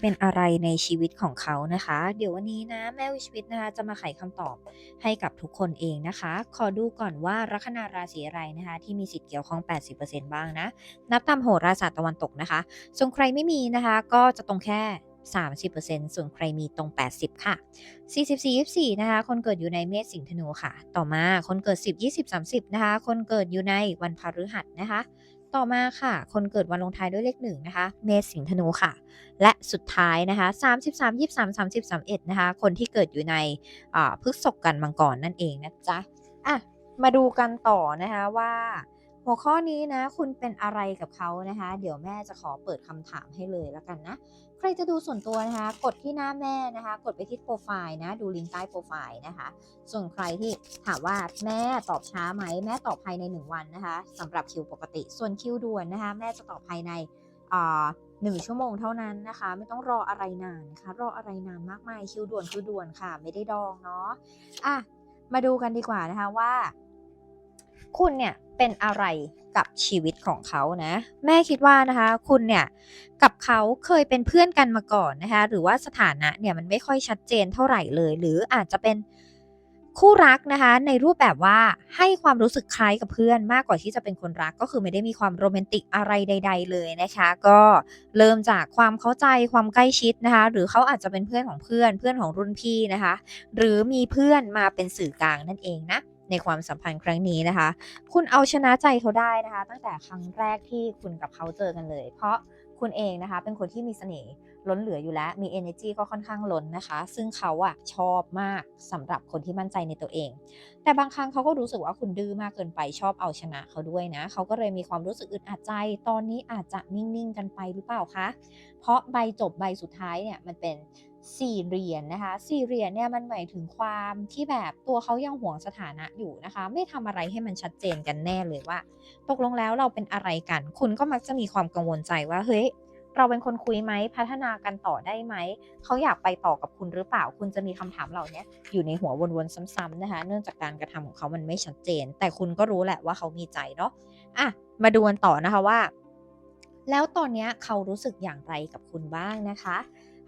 เป็นอะไรในชีวิตของเขานะคะ เดี๋ยววันนี้นะแม่วิชีวิตนะคะจะมาไขคำตอบให้กับทุกคนเองนะคะ ขอดูก่อนว่าลัคนาราศีอะไรนะคะ ที่มีสิทธิ์เกี่ยวข้อง 80%บ้างนะ นับตามโหราศาสตร์ตะวันตกนะคะ ส่วนใครไม่มีนะคะ ก็จะตรงแค่ 30%ส่วนใครมีตรง 80 ค่ะ 44 24 นะคะ คนเกิดอยู่ในเมษสิงห์ธนูค่ะ ต่อมาคนเกิด 10 20 30 นะคะ คนเกิดอยู่ในวันพฤหัสนะคะ ต่อมาค่ะ คนเกิดวันลงท้ายด้วยเลขหนึ่งนะคะ เมษสิงห์ธนูค่ะ และสุดท้ายนะคะ 33 23 30 31 นะคะ คนที่เกิดอยู่ในพฤษกกันมังกรนั่นเองนะจ๊ะอะมาดูกันต่อนะคะว่า หัวข้อนี้นะ คุณเป็นอะไรกับเขานะคะ เดี๋ยวแม่จะขอเปิดคำถามให้เลยแล้วกันนะ ใครจะดูส่วนตัวนะคะ กดที่หน้าแม่นะคะ กดไปที่โปรไฟล์นะ ดูลิงก์ใต้โปรไฟล์นะคะ ส่วนใครที่ถามว่าแม่ตอบช้าไหม แม่ตอบภายใน 1 วันนะคะสำหรับคิวปกติ ส่วนคิวด่วนนะคะ แม่จะตอบภายในหนึ่งชั่วโมงเท่านั้นนะคะ ไม่ต้องรออะไรนานนะคะรออะไรนานมากมายคิวด่วนคิวด่วนค่ะ ไม่ได้ดองเนาะอะมาดูกันดีกว่านะคะว่า คุณเนี่ยเป็นอะไรกับชีวิตของเขานะ แม่คิดว่านะคะ คุณเนี่ยกับเขาเคยเป็นเพื่อนกันมาก่อนนะคะ หรือว่าสถานะเนี่ยมันไม่ค่อยชัดเจนเท่าไหร่เลย หรืออาจจะเป็นคู่รักนะคะ ในรูปแบบว่าให้ความรู้สึกคล้ายกับเพื่อนมากกว่าที่จะเป็นคนรักก็คือไม่ได้มีความโรแมนติกอะไรใด ๆ เลยนะคะ ก็เริ่มจากความเข้าใจความใกล้ชิดนะคะ หรือเขาอาจจะเป็นเพื่อนของเพื่อนเพื่อนของรุ่นพี่นะคะ หรือมีเพื่อนมาเป็นสื่อกลางนั่นเองนะ ในความสัมพันธ์ครั้งนี้นะคะ คุณเอาชนะใจเขาได้นะคะ ตั้งแต่ครั้งแรกที่คุณกับเขาเจอกันเลย เพราะคุณเองนะคะเป็นคนที่มีเสน่ห์ล้นเหลืออยู่แล้วมี energy ก็ค่อนข้างล้นนะคะ ซึ่งเขาอะชอบมากสำหรับคนที่มั่นใจในตัวเอง แต่บางครั้งเขาก็รู้สึกว่าคุณดื้อมากเกินไปชอบเอาชนะเขาด้วยนะ เขาก็เลยมีความรู้สึกอึดอัดใจ ตอนนี้อาจจะนิ่งๆกันไปหรือเปล่าคะ เพราะใบจบใบสุดท้ายเนี่ยมันเป็น สี่เหรียญนะคะสี่เหรียญเนี่ยมันหมายถึงความที่แบบตัวเขายังห่วงสถานะอยู่นะคะ ไม่ทำอะไรให้มันชัดเจนกันแน่เลยว่า ตกลงแล้วเราเป็นอะไรกัน คุณก็มักจะมีความกังวลใจว่าเฮ้ยเราเป็นคนคุยไหมพัฒนากันต่อได้ไหม เขาอยากไปต่อกับคุณหรือเปล่า คุณจะมีคำถามเหล่านี้อยู่ในหัววนๆซ้ำๆนะคะ เนื่องจากการกระทำของเขามันไม่ชัดเจน แต่คุณก็รู้แหละว่าเขามีใจเนาะอะมาดูกันต่อนะคะว่า แล้วตอนนี้เขารู้สึกอย่างไรกับคุณบ้างนะคะ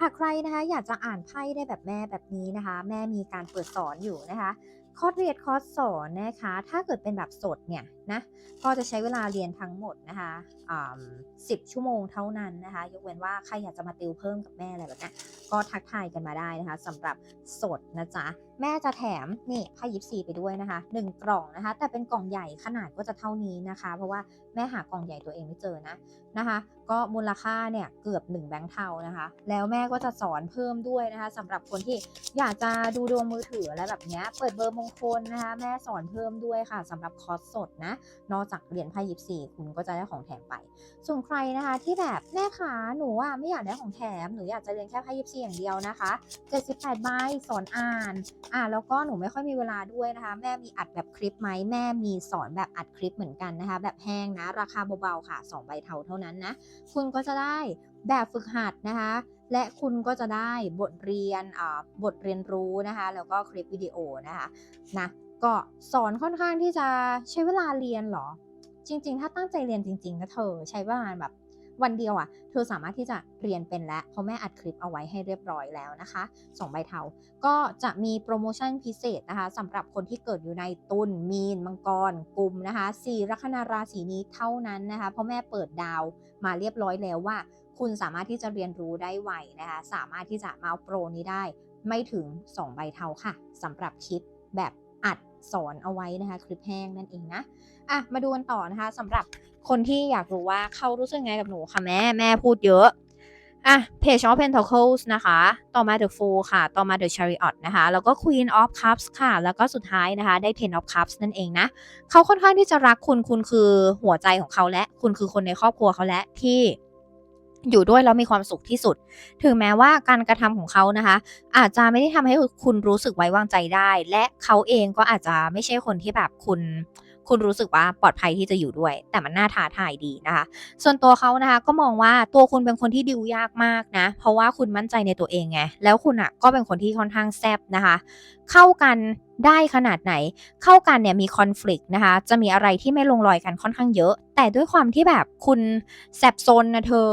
หากใครนะคะอยากจะอ่านไพ่ได้แบบแม่แบบนี้นะคะ แม่มีการเปิดสอนอยู่นะคะ คอร์สเรียนคอร์สสอนนะคะ ถ้าเกิดเป็นแบบสดเนี่ยนะก็จะใช้เวลาเรียนทั้งหมดนะคะสิบชั่วโมงเท่านั้นนะคะ ยกเว้นว่าใครอยากจะมาติวเพิ่มกับแม่อะไรแบบนี้ก็ทักทายกันมาได้นะคะสำหรับสดนะจ๊ะ แม่จะแถมนี่ไพ่ยิปซีไปด้วยนะคะหนึ่งกล่องนะคะ แต่เป็นกล่องใหญ่ขนาดก็จะเท่านี้นะคะ เพราะว่าแม่หากล่องใหญ่ตัวเองไม่เจอนะนะคะ ก็มูลค่าเนี่ยเกือบ 1 แบงค์เทานะคะ แล้วแม่ก็จะสอนเพิ่มด้วยนะคะสำหรับคนที่อยากจะดูดวงมือถืออะไรแบบนี้เปิดเบอร์มงคลนะคะ แม่สอนเพิ่มด้วยค่ะสำหรับคอร์สสดนะนอกจากเรียนไพ่ยิปซีคุณก็จะได้ของแถมไป ส่วนใครนะคะ ที่แบบแม่ขาหนูอะไม่อยากได้ของแถมหนูอยากจะเรียนแค่ไพ่ยิปซีอย่างเดียวนะคะ78ใบสอนอ่านอ่าแล้วก็หนูไม่ค่อยมีเวลาด้วยนะคะ แม่มีอัดแบบคลิปไหมแม่มีสอนแบบอัดคลิปเหมือนกันนะคะ แบบแห้งนะ ราคาเบาๆค่ะ2ใบเทาเท่านั้นนะ คุณก็จะได้แบบฝึกหัดนะคะ และคุณก็จะได้บทเรียนอ่บทเรียนรู้นะคะ แล้วก็คลิปวิดีโอนะคะนะก็สอนค่อนข้างที่จะใช้เวลาเรียนหรอ จริง ๆ ถ้าตั้งใจเรียนจริงๆนะเธอใช้ประมาแบบ วันเดียวอะ่ะ เธอสามารถที่จะเรียนเป็นแล้วเพราะแม่อัดคลิปเอาไว้ให้เรียบร้อยแล้วนะคะ2ใบเทา ก็จะมีโปรโมชั่นพิเศษนะคะสำหรับคนที่เกิดอยู่ในตุลมีน มังกรกลุ่มนะคะสี่ลัคนาราศีนี้เท่านั้นนะคะเพราะแม่เปิดดาวมาเรียบร้อยแล้วว่า คุณสามารถที่จะเรียนรู้ได้ไวนะคะสามารถที่จะมาเอาโปรนี้ได้ไม่ถึง 2 ใบเทาค่ะสำหรับคลิปแบบ สอนเอาไว้นะคะคลิปแห้งนั่นเองนะอะมาดูกันต่อนะคะสำหรับคนที่อยากรู้ว่าเขารู้สึกไงกับหนูค่ะแม่แม่พูดเยอะอะ Page of Pentacles นะคะ ต่อมา The Fool ค่ะ ต่อมา The Chariot นะคะ แล้วก็ Queen of Cups ค่ะ แล้วก็สุดท้ายนะคะ ได้ Ten of Cups นั่นเองนะ เขาค่อนข้างที่จะรักคุณ คุณคือหัวใจของเขาและ คุณคือคนในครอบครัวเขาและที่ อยู่ด้วยแล้วมีความสุขที่สุด ถึงแม้ว่าการกระทำของเขานะคะ อาจจะไม่ได้ทำให้คุณรู้สึกไว้วางใจได้ และเขาเองก็อาจจะไม่ใช่คนที่แบบคุณ คุณรู้สึกว่าปลอดภัยที่จะอยู่ด้วย แต่มันน่าท้าทายดีนะคะ ส่วนตัวเขานะคะก็มองว่าตัวคุณเป็นคนที่ดิวยากมากนะ เพราะว่าคุณมั่นใจในตัวเองไง แล้วคุณอะก็เป็นคนที่ค่อนข้างแซบนะคะ เข้ากันได้ขนาดไหน เข้ากันเนี่ยมีคอน FLICT นะคะ จะมีอะไรที่ไม่ลงรอยกันค่อนข้างเยอะ แต่ด้วยความที่แบบคุณแซบโซนนะเธอ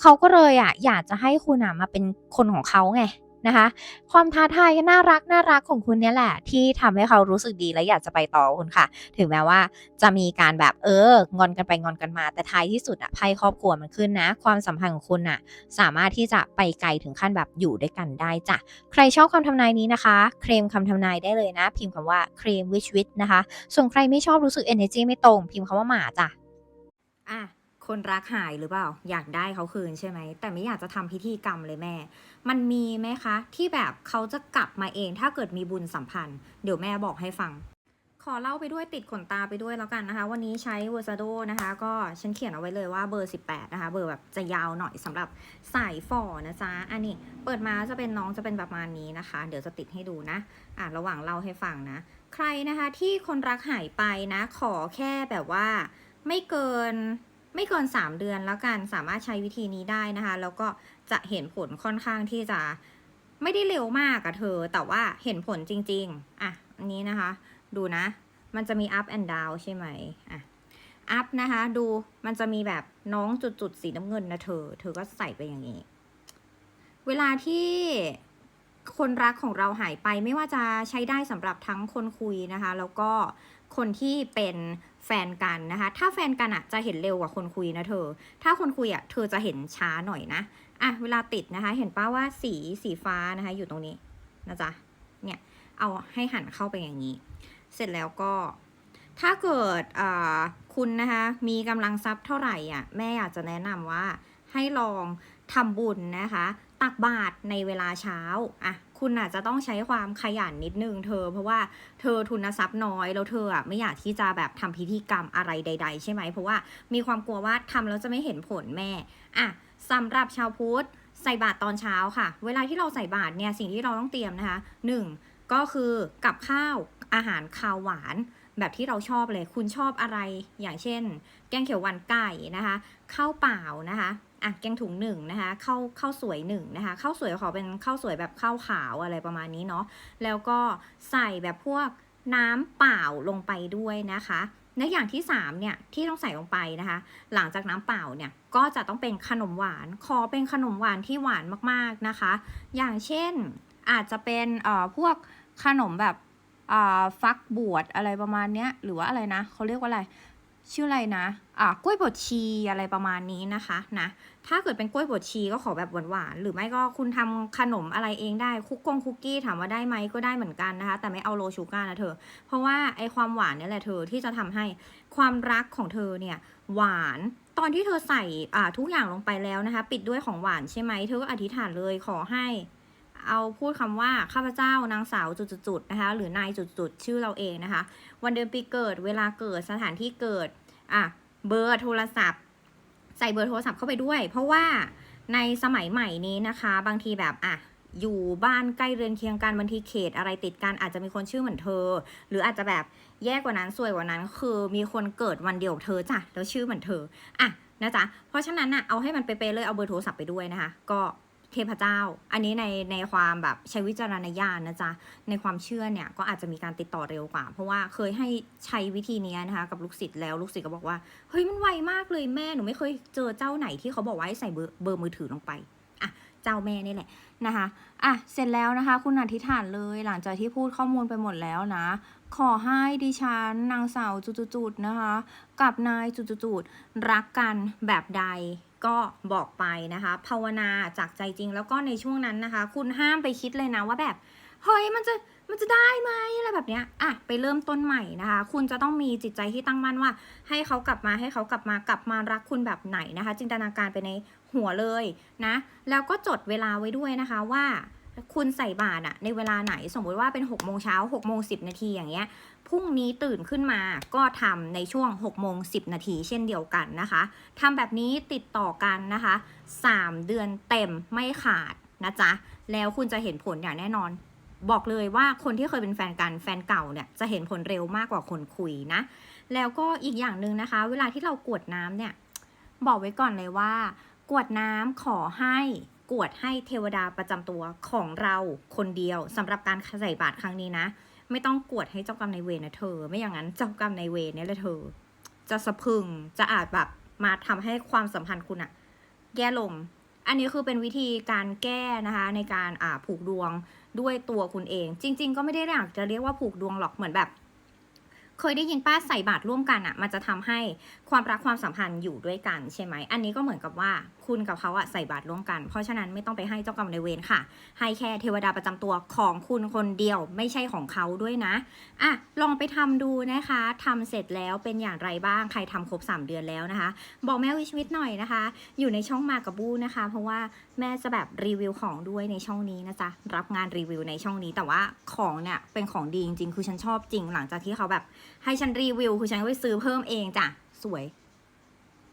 เขาก็เลยอะอยากจะให้คุณอะมาเป็นคนของเขาไง นะคะ ความท้าทายน่ารักน่ารักของคุณเนี่ยแหละ ที่ทำให้เขารู้สึกดีและอยากจะไปต่อคุณค่ะ ถึงแม้ว่าจะมีการแบบเอองอนกันไปงอนกันมา แต่ท้ายที่สุดอะไพ่ครอบครัวมันขึ้นนะ ความสัมพันธ์ของคุณน่ะสามารถที่จะไปไกลถึงขั้นแบบอยู่ด้วยกันได้จ้ะใครชอบคำทำนายนี้นะคะ เคลมคำทำนายได้เลยนะ พิมพ์คำว่าเคลมวิชวิตนะคะส่วนใครไม่ชอบรู้สึก energy ไม่ตรง พิมพ์คำว่าหมาจ้ะอะ คนรักหายหรือเปล่า อยากได้เขาคืนใช่ไหม แต่ไม่อยากจะทำพิธีกรรมเลยแม่ มันมีไหมคะ ที่แบบเขาจะกลับมาเองถ้าเกิดมีบุญสัมพันธ์ เดี๋ยวแม่บอกให้ฟัง ขอเล่าไปด้วยติดขนตาไปด้วยแล้วกันนะคะ วันนี้ใช้เวอร์ซาโดนะคะ ก็ฉันเขียนเอาไว้เลยว่าเบอร์ 18 นะคะ เบอร์แบบจะยาวหน่อยสำหรับสายฝ่อนะจ๊ะ อันนี้เปิดมาจะเป็นน้องจะเป็นประมาณนี้นะคะ เดี๋ยวจะติดให้ดูนะ อะระหว่างเล่าให้ฟังนะ ใครนะคะที่คนรักหายไปนะ ขอแค่แบบว่าไม่เกิน ไม่เกิน 3 เดือนแล้วกันสามารถใช้วิธีนี้ได้นะคะ แล้วก็จะเห็นผลค่อนข้างที่จะไม่ได้เร็วมากอะเธอ แต่ว่าเห็นผลจริง ๆ อะ อันนี้นะคะ ดูนะ มันจะมี up and down ใช่ไหมอะ up นะคะ ดูมันจะมีแบบน้องจุดๆ สีน้ำเงินนะเธอ เธอก็ใส่ไปอย่างนี้ เวลาที่คนรักของเราหายไปไม่ว่าจะใช้ได้สำหรับทั้งคนคุยนะคะ แล้วก็ คนที่เป็นแฟนกันนะคะ ถ้าแฟนกันอะจะเห็นเร็วกว่าคนคุยนะเธอ ถ้าคนคุยอะเธอจะเห็นช้าหน่อยนะ อะเวลาติดนะคะ เห็นป้าว่าสีสีฟ้านะคะ อยู่ตรงนี้นะจ๊ะ เนี่ยเอาให้หันเข้าไปอย่างนี้ เสร็จแล้วก็ถ้าเกิดอ่าคุณนะคะมีกำลังทรัพย์เท่าไหร่อะแม่อยากจะแนะนำว่าให้ลองทำบุญนะคะ ตักบาตรในเวลาเช้าอะ คุณอาจจะต้องใช้ความขยันนิดนึงเธอ เพราะว่าเธอทุนทรัพย์น้อยแล้วเธออะไม่อยากที่จะแบบทำพิธีกรรมอะไรใด ๆ ใช่ไหมเพราะว่ามีความกลัวว่าทำแล้วจะไม่เห็นผลแม่อะสำหรับชาวพุทธใส่บาตรตอนเช้าค่ะ เวลาที่เราใส่บาตรเนี่ยสิ่งที่เราต้องเตรียมนะคะหนึ่งก็คือกับข้าวอาหารคาวหวานแบบที่เราชอบเลย คุณชอบอะไรอย่างเช่น แกงเขียวหวานไก่นะคะข้าวเปล่านะคะ อะแกงถุงหนึ่งนะคะข้าวข้าวสวยหนึ่งนะคะข้าวสวยขอเป็นข้าวสวยแบบข้าวขาวอะไรประมาณนี้เนาะแล้วก็ใส่แบบพวกน้ำเปล่าลงไปด้วยนะคะและอย่างที่3เนี่ยที่ต้องใส่ลงไปนะคะ หลังจากน้ำเปล่าเนี่ยก็จะต้องเป็นขนมหวานขอเป็นขนมหวานที่หวานมากๆนะคะ อย่างเช่นอาจจะเป็นเอ่อพวกขนมแบบเอ่าฟักบวชอะไรประมาณเนี้ยหรือว่าอะไรนะเขาเรียกว่าอะไร ชื่ออะไรนะ อ่ากล้วยบดชีอะไรประมาณนี้นะคะนะ ถ้าเกิดเป็นกล้วยบดชีก็ขอแบบหวานๆ หรือไม่ก็คุณทำขนมอะไรเองได้ คุกกงคุกกี้ถามว่าได้ไหมก็ได้เหมือนกันนะคะ แต่ไม่เอาโลชูการ์นะเธอ เพราะว่าไอความหวานนี่แหละเธอที่จะทำให้ความรักของเธอเนี่ยหวานตอนที่เธอใส่อ่าทุกอย่างลงไปแล้วนะคะ ปิดด้วยของหวานใช่ไหมเธอก็อธิษฐานเลยขอให้ เอาพูดคำว่าข้าพเจ้านางสาวจุดๆนะคะหรือนายจุดๆชื่อเราเองนะคะ วันเดือนปีเกิดเวลาเกิดสถานที่เกิดอะเบอร์โทรศัพท์ ใส่เบอร์โทรศัพท์เข้าไปด้วย เพราะว่าในสมัยใหม่นี้นะคะ บางทีแบบอะอยู่บ้านใกล้เรือนเคียงกันบางทีเขตอะไรติดกันอาจจะมีคนชื่อเหมือนเธอ หรืออาจจะแบบแย่กว่านั้นสวยกว่านั้น คือมีคนเกิดวันเดียวกับเธอจ้ะแล้วชื่อเหมือนเธออะนะจ๊ะเพราะฉะนั้นน่ะเอาให้มันเป๊ะเลยเอาเบอร์โทรศัพท์ไปด้วยนะคะ ก็ ทพเจ้า อันนี้ในในความแบบใช้วิจารณญาณนะจ๊ะ ในความเชื่อเนี่ยก็อาจจะมีการติดต่อเร็วกว่า เพราะว่าเคยให้ใช้วิธีนี้นะคะ กับลูกศิษย์แล้วลูกศิษย์ก็บอกว่าเฮ้ยมันไวมากเลยแม่หนูไม่เคยเจอเจ้าไหนที่เขาบอกว่าให้ใส่เบอร์เบอร์มือถือลงไปอะเจ้าแม่นี่แหละนะคะอะเสร็จแล้วนะคะ คุณอธิษฐานเลยหลังจากที่พูดข้อมูลไปหมดแล้วนะ ขอให้ดิฉันนางสาวจุดๆนะคะ กับนายจุดๆรักกันแบบใดก็บอกไปนะคะ ภาวนาจากใจจริงแล้วก็ในช่วงนั้นนะคะ คุณห้ามไปคิดเลยนะว่าแบบเฮ้ยมันจะมันจะได้ไหมอะไรแบบเนี้ยอะไปเริ่มต้นใหม่นะคะ คุณจะต้องมีจิตใจที่ตั้งมั่นว่า ให้เขากลับมาให้เขากลับมากลับมารักคุณแบบไหนนะคะ จินตนาการไปในหัวเลยนะ แล้วก็จดเวลาไว้ด้วยนะคะว่า คุณใส่บาตรอะในเวลาไหนสมมุติว่าเป็น6กโมงเช้าหกโมงสินาทีอย่างเงี้ยพรุ่งนี้ตื่นขึ้นมาก็ทำในช่วง6กโมงสินาทีเช่นเดียวกันนะคะทำแบบนี้ติดต่อกันนะคะ 3 เดือนเต็มไม่ขาดนะจ๊ะแล้วคุณจะเห็นผลอย่างแน่นอน บอกเลยว่าคนที่เคยเป็นแฟนกันแฟนเก่าเนี่ยจะเห็นผลเร็วมากกว่าคนคุยนะ แล้วก็อีกอย่างหนึ่งนะคะ เวลาที่เรากวดน้ำเนี่ยบอกไว้ก่อนเลยว่ากวดน้ำขอให้ กวดให้เทวดาประจำตัวของเราคนเดียวสำหรับการใส่บาตรครั้งนี้นะ ไม่ต้องกวดให้เจ้ากรรมนายเวรนะเธอ ไม่อย่างนั้นเจ้ากรรมนายเวรเนี่ยแหละเธอ จะสะพึงจะอาจแบบมาทำให้ความสัมพันธ์คุณอะแย่ลง อันนี้คือเป็นวิธีการแก้นะคะ ในการอ่าผูกดวงด้วยตัวคุณเอง จริง ๆ ก็ไม่ได้อยากจะเรียกว่าผูกดวงหรอกเหมือนแบบเคยได้ยินป้าใส่บาตรร่วมกันอะมันจะทำให้ความรักความสัมพันธ์อยู่ด้วยกันใช่ไหม อันนี้ก็เหมือนกับว่า คุณกับเขาอะใส่บาตรร่วมกัน เพราะฉะนั้นไม่ต้องไปให้เจ้ากรรมนายเวรค่ะ ให้แค่เทวดาประจำตัวของคุณคนเดียวไม่ใช่ของเขาด้วยนะอะลองไปทำดูนะคะทำเสร็จแล้วเป็นอย่างไรบ้างใครทำครบ 3 เดือนแล้วนะคะ บอกแม่วิชวิตหน่อยนะคะ อยู่ในช่องมากับบูนะคะ เพราะว่าแม่จะแบบรีวิวของด้วยในช่องนี้นะจ๊ะรับงานรีวิวในช่องนี้ แต่ว่าของเนี่ยเป็นของดีจริงๆคือฉันชอบจริง หลังจากที่เขาแบบให้ฉันรีวิวคือฉันก็ไปซื้อเพิ่มเองจ้ะสวย